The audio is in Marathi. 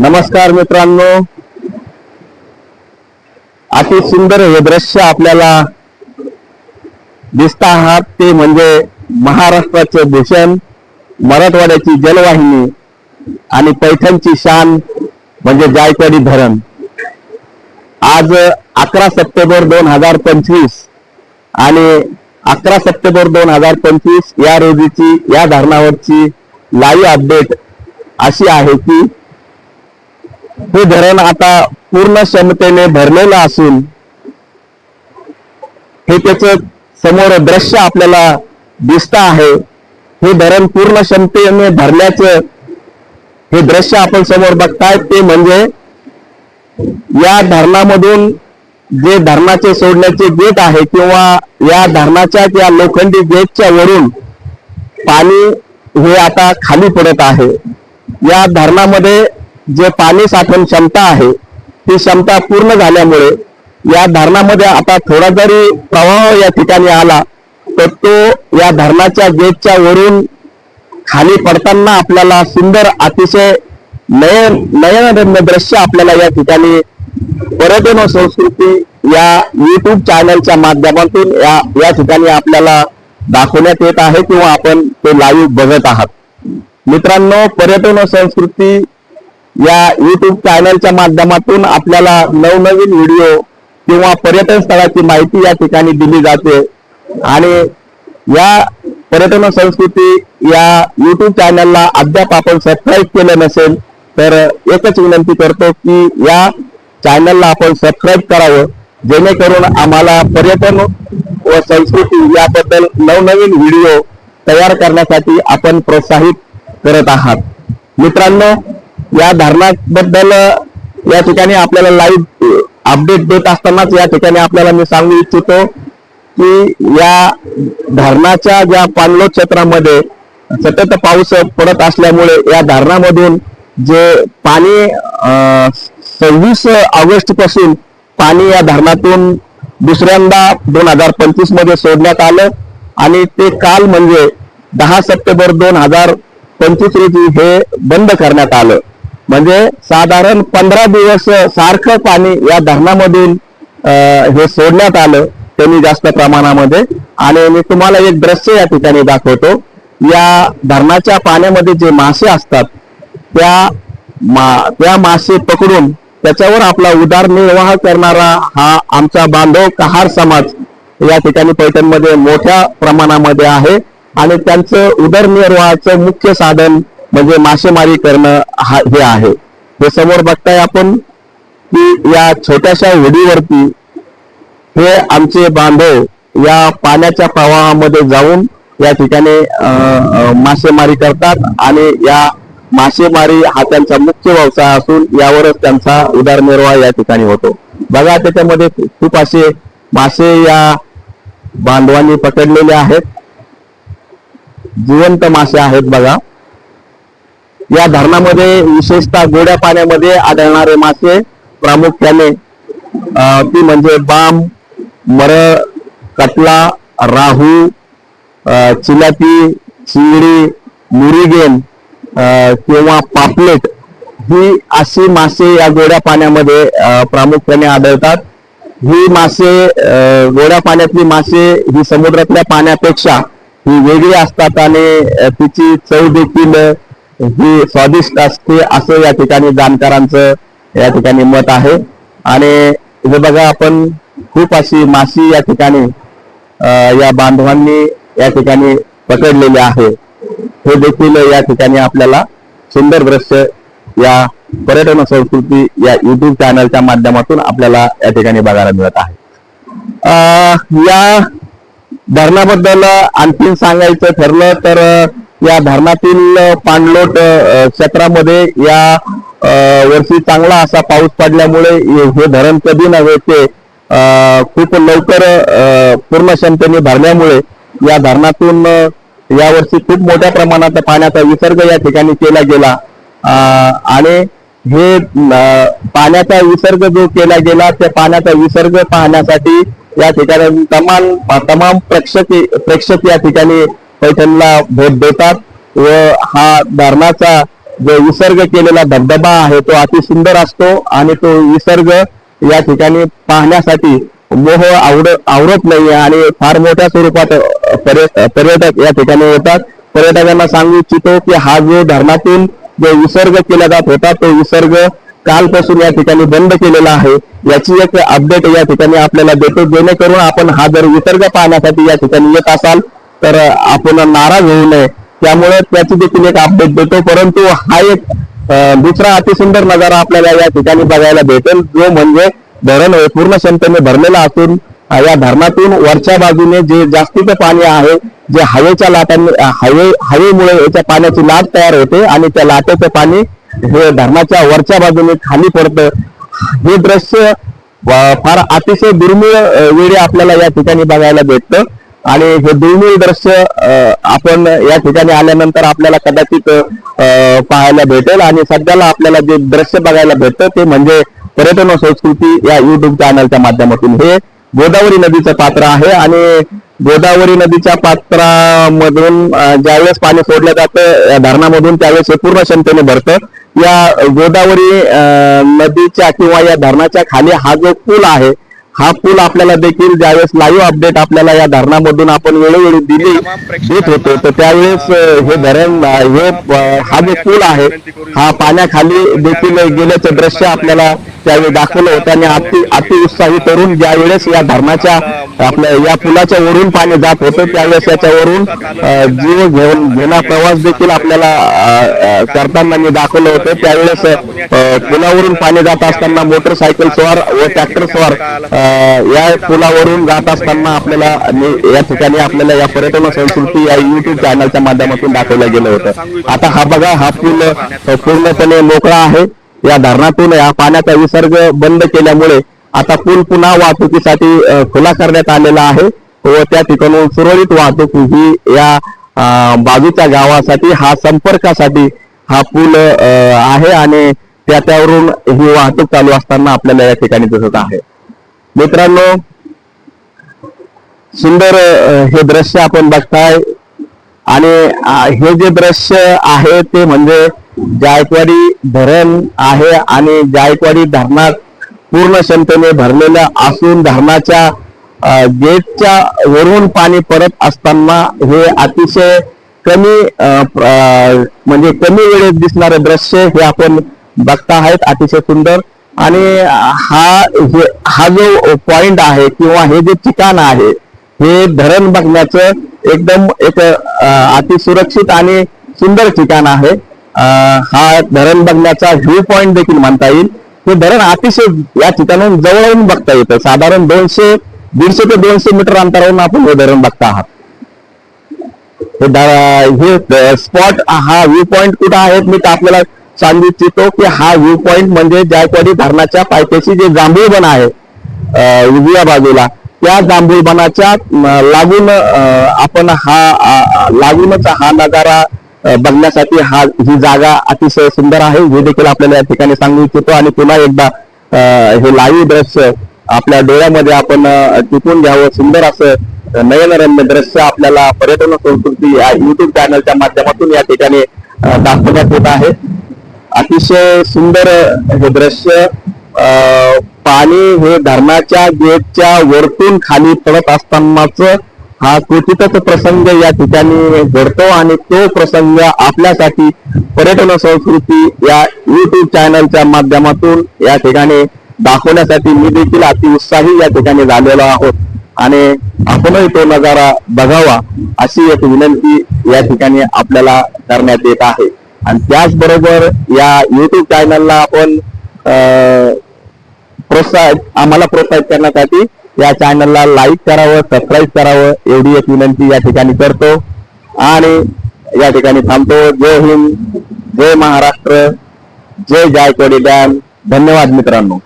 नमस्कार मित्रांनो. अति सुंदर हे दृश्य आपल्याला दिसत आहात. ते म्हणजे महाराष्ट्राचे भूषण मराठवाड्याची जलवाहिनी आणि पैठणची शान म्हणजे जायकवाडी धरण. आज अकरा सप्टेंबर दोन हजार पंचवीस आणि अकरा सप्टेंबर दोन हजार पंचवीस या रोजीची या धरणावरची लाईव्ह अपडेट अशी आहे की हे धरण आता पूर्ण क्षमतेने भरलेलं असून हे त्याच समोर दृश्य आपल्याला दिसत आहे. हे धरण पूर्ण क्षमतेने भरल्याचं हे दृश्य आपण समोर बघताय ते म्हणजे या धरणामधून जे धरणाचे सोडण्याचे गेट आहे किंवा या धरणाच्या या लोखंडी गेटच्या वरून पाणी हे आता खाली पडत आहे. या धरणामध्ये जे पाणी साठवण क्षमता आहे ती क्षमता पूर्ण झाल्यामुळे या धरणामध्ये आता थोडा जरी प्रवाह या ठिकाणी आला तर तो या धरणाच्या गेटच्या वरून खाली पडताना आपल्याला सुंदर अतिशय नयन नयनरम्य दृश्य आपल्याला या ठिकाणी पर्यटन संस्कृती या युट्यूब चॅनलच्या माध्यमातून या या ठिकाणी आपल्याला दाखवण्यात येत आहे किंवा आपण ते लाईव्ह बघत आहात. मित्रांनो पर्यटन संस्कृती या युट्यूब चॅनलच्या माध्यमातून आपल्याला नवनवीन व्हिडिओ किंवा पर्यटन स्थळाची माहिती या ठिकाणी दिली जाते. आणि या पर्यटन संस्कृती या युट्यूब चॅनलला अद्याप आपण सबस्क्राईब केलं नसेल तर एकच विनंती करतो की या चॅनलला आपण सबस्क्राईब करावं. जेणेकरून आम्हाला पर्यटन व संस्कृती याबद्दल नवनवीन व्हिडिओ तयार करण्यासाठी आपण प्रोत्साहित करत आहात. मित्रांनो या धरणाबद्दल या ठिकाणी आपल्याला लाईव्ह अपडेट देत असतानाच या ठिकाणी आपल्याला मी सांगू इच्छितो की या धरणाच्या ज्या पाणलोट क्षेत्रामध्ये सतत पाऊस पडत असल्यामुळे या धरणामधून जे पाणी सव्वीस ऑगस्टपासून पाणी या धरणातून दुसऱ्यांदा दोन हजार पंचवीसमध्ये सोडण्यात आलं आणि ते काल म्हणजे दहा सप्टेंबर दोन हजार पंचवीस रोजी हे बंद करण्यात आलं. म्हणजे साधारण पंधरा दिवस सारखं पाणी या धरणामधून हे सोडण्यात आलं त्यांनी जास्त प्रमाणामध्ये. आणि मी तुम्हाला एक दृश्य या ठिकाणी दाखवतो. या धरणाच्या पाण्यामध्ये जे मासे असतात त्या मा त्या मासे पकडून त्याच्यावर आपला उदरनिर्वाह करणारा हा आमचा बांधव कहार समाज या ठिकाणी पैठणमध्ये मोठ्या प्रमाणामध्ये आहे. आणि त्यांचं उदरनिर्वाहाचं मुख्य साधन म्हणजे मासेमारी करणं हा हे आहे. हे समोर बघताय आपण की या छोट्याशा होडीवरती हे आमचे बांधव या पाण्याच्या प्रवाहामध्ये जाऊन या ठिकाणी मासेमारी करतात आणि या मासेमारी हा त्यांचा मुख्य व्यवसाय असून यावरच त्यांचा उदरनिर्वाह या ठिकाणी होतो. बघा त्याच्यामध्ये खूप असे मासे या बांधवांनी पकडलेले आहेत. जिवंत मासे आहेत बघा. या धरणामध्ये विशेषतः गोड्या पाण्यामध्ये आढळणारे मासे प्रामुख्याने ती म्हणजे बाम मर कटला राहू चिलापी चिंगडी मुरीगेन किंवा पापलेट ही अशी मासे या गोड्या पाण्यामध्ये प्रामुख्याने आढळतात. ही मासे गोड्या पाण्यातली मासे ही समुद्रातल्या पाण्यापेक्षा ही वेगळी असतात आणि तिची चव देखील ही स्वादिष्ट असते असं या ठिकाणी जाणकारांचं या ठिकाणी मत आहे. आणि हे बघा आपण खूप अशी माशी या ठिकाणी या बांधवांनी या ठिकाणी पकडलेले आहे. हे देखील या ठिकाणी आपल्याला सुंदर दृश्य या पर्यटन संस्कृती या युट्यूब चॅनलच्या माध्यमातून आपल्याला या ठिकाणी बघायला मिळत आहे. या धरणाबद्दल आणखीन सांगायचं ठरलं तर या धरणातील पाणलोट क्षेत्रामध्ये या वर्षी चांगला असा पाऊस पडल्यामुळे हे धरण कधी नव्हे ते खूप लवकर पूर्ण क्षमतेने भरल्यामुळे या धरणातून यावर्षी खूप मोठ्या प्रमाणात पाण्याचा विसर्ग या ठिकाणी केला गेला. आणि हे पाण्याचा विसर्ग जो केला गेला त्या पाण्याचा विसर्ग पाहण्यासाठी या ठिकाणी तमाम तमाम प्रेक्षक प्रेक्षक या ठिकाणी पैठणला भेट देतात व हा धरणाचा जो विसर्ग केलेला धबधबा आहे तो अति सुंदर असतो आणि तो विसर्ग या ठिकाणी पाहण्यासाठी मोह आवड आवडत नाही आणि फार मोठ्या स्वरूपात पर्य- पर्यटक या ठिकाणी येतात. पर्यटकांना सांगू इच्छितो की हा जो धरणातून जो विसर्ग केला जात होता तो विसर्ग कालपासून या ठिकाणी बंद केलेला आहे. याची एक अपडेट या ठिकाणी आपल्याला देतो. जेणेकरून आपण हा जर विसर्ग पाहण्यासाठी या ठिकाणी येत असाल तर आपण नाराज होऊ नये. त्यामुळे त्याची देखील एक अपडेट देतो. परंतु हा एक दुसरा अतिसुंदर नजारा आपल्याला या ठिकाणी बघायला भेटेल. जो म्हणजे धरण पूर्ण क्षमतेने भरलेला असून या धरणातून वरच्या बाजूने जे जास्तीचं पाणी आहे जे हवेच्या लाटांनी हवे हवेमुळे याच्या पाण्याची लाट तयार होते आणि त्या लाटेचं पाणी हे धरणाच्या वरच्या बाजूने खाली पडतं. हे दृश्य फार अतिशय दुर्मिळ वेळी आपल्याला या ठिकाणी बघायला भेटतं. आणि हे दुर्मिळ दृश्य आपण या ठिकाणी आल्यानंतर आपल्याला कदाचित पाहायला भेटेल. आणि सध्याला आपल्याला जे दृश्य बघायला भेटतं ते म्हणजे पर्यटन संस्कृती या युट्यूब चॅनलच्या माध्यमातून. हे गोदावरी नदीचं पात्र आहे आणि गोदावरी नदीच्या पात्रामधून ज्यावेळेस पाणी सोडलं जातं या धरणामधून त्यावेळेस हे पूर्ण क्षमतेने भरतं. या गोदावरी नदीच्या किंवा या धरणाच्या खाली हा जो पूल आहे हा पूल आपल्याला देखील ज्यावेळेस लाईव्ह अपडेट आपल्याला या धरणामधून आपण वेळोवेळी दिली देत होतो. तर त्यावेळेस हे धरण हे हा जो पूल आहे हा पाण्याखाली देखील गेल्याचं दृश्य आपल्याला त्यावेळी दाखवलं होतं आणि अति अतिउत्साही तरुण ज्या वेळेस या धरणाच्या आपल्या या पुलाच्या वरून पाणी जात होतं त्यावेळेस याच्यावरून जीव घेऊन घेणा प्रवास देखील आपल्याला करताना मी दाखवलं होतं. त्यावेळेस पुलावरून पाणी जात असताना मोटरसायकल स्वार व ट्रॅक्टर स्वार या पुलावरून जात असताना आपल्याला या ठिकाणी आपल्याला या पर्यटन संस्कृती या युट्यूब चॅनलच्या माध्यमातून दाखवलं गेलं होतं. आता हा बघा हा पूल पूर्णपणे मोकळा आहे. या धरणातून या पाण्याचा विसर्ग बंद केल्यामुळे आता पूल पुन्हा वाहतुकीसाठी खुला करण्यात आलेला आहे. व त्या ठिकाणून सुरळीत वाहतूक ही या बाजूच्या गावासाठी हा संपर्कासाठी हा पूल अं, आहे आणि त्या त्यावरून ही वाहतूक चालू असताना आपल्याला या ठिकाणी दिसत आहे. मित्रांनो सुंदर हे दृश्य आपण बघताय. आणि हे जे दृश्य आहे ते म्हणजे जायकवाडी धरण आहे आणि जायकवाडी धरणात पूर्ण क्षमतेने भरलेलं असून धरणाच्या गेटच्या वरून पाणी परत असताना हे अतिशय कमी अं, म्हणजे कमी वेळेत दिसणारे दृश्य हे आपण बघता आहेत अतिशय सुंदर. आणि हा हा जो पॉइंट आहे किंवा हे जे ठिकाण आहे हे धरण बघण्याचं एकदम एक अतिसुरक्षित आणि सुंदर ठिकाण आहे. हा धरण बघण्याचा व्ह्यू पॉइंट देखील म्हणता येईल. हे धरण अतिशय या ठिकाणाहून जवळून बघता येतं. साधारण दोनशे दीडशे ते दोनशे मीटर अंतरावरून आपण हे धरण बघता आहात. हे स्पॉट हा व्ह्यू पॉइंट कुठं आहे? मी तर आपल्याला सांगू इच्छितो की हा व्ह्यू पॉईंट म्हणजे जायकवाडी धरणाच्या पायथ्याशी जे जांभूळबन आहे उजव्या बाजूला त्या जांभूळबनाच्या लागून आपण हा लागूनच हा नजारा बघण्यासाठी हा ही जागा अतिशय सुंदर आहे. हे देखील आपल्याला या ठिकाणी सांगू इच्छितो आणि पुन्हा एकदा हे लाईव्ह दृश्य आपल्या डोळ्यामध्ये आपण टिकून टिपून घ्यावं. सुंदर असं नयनरम्य दृश्य आपल्याला पर्यटन संस्कृती या युट्यूब चॅनलच्या माध्यमातून या ठिकाणी दाखवण्यात येत आहे. अतिशय सुंदर हे दृश्य पाणी हे धरणाच्या गेटच्या वरतून खाली पडत असतानाच हा क्वचितच प्रसंग या ठिकाणी घडतो आणि तो प्रसंग आपल्यासाठी पर्यटन संस्कृती या युट्यूब चॅनलच्या माध्यमातून या ठिकाणी दाखवण्यासाठी मी देखील अति उत्साही या ठिकाणी झालेलो आहोत. आणि आपणही तो नजारा बघावा अशी एक विनंती या ठिकाणी आपल्याला करण्यात येत आहे. आणि त्याचबरोबर या युट्यूब चॅनलला आपण अं, प्रोत्साहित आम्हाला प्रोत्साहित करण्यासाठी या चॅनलला लाईक करावं सबस्क्राईब करावं एवढी एक विनंती या ठिकाणी करतो. आणि या ठिकाणी थांबतो. जय हिंद जय महाराष्ट्र जय जायकवाडी डॅम. धन्यवाद मित्रांनो.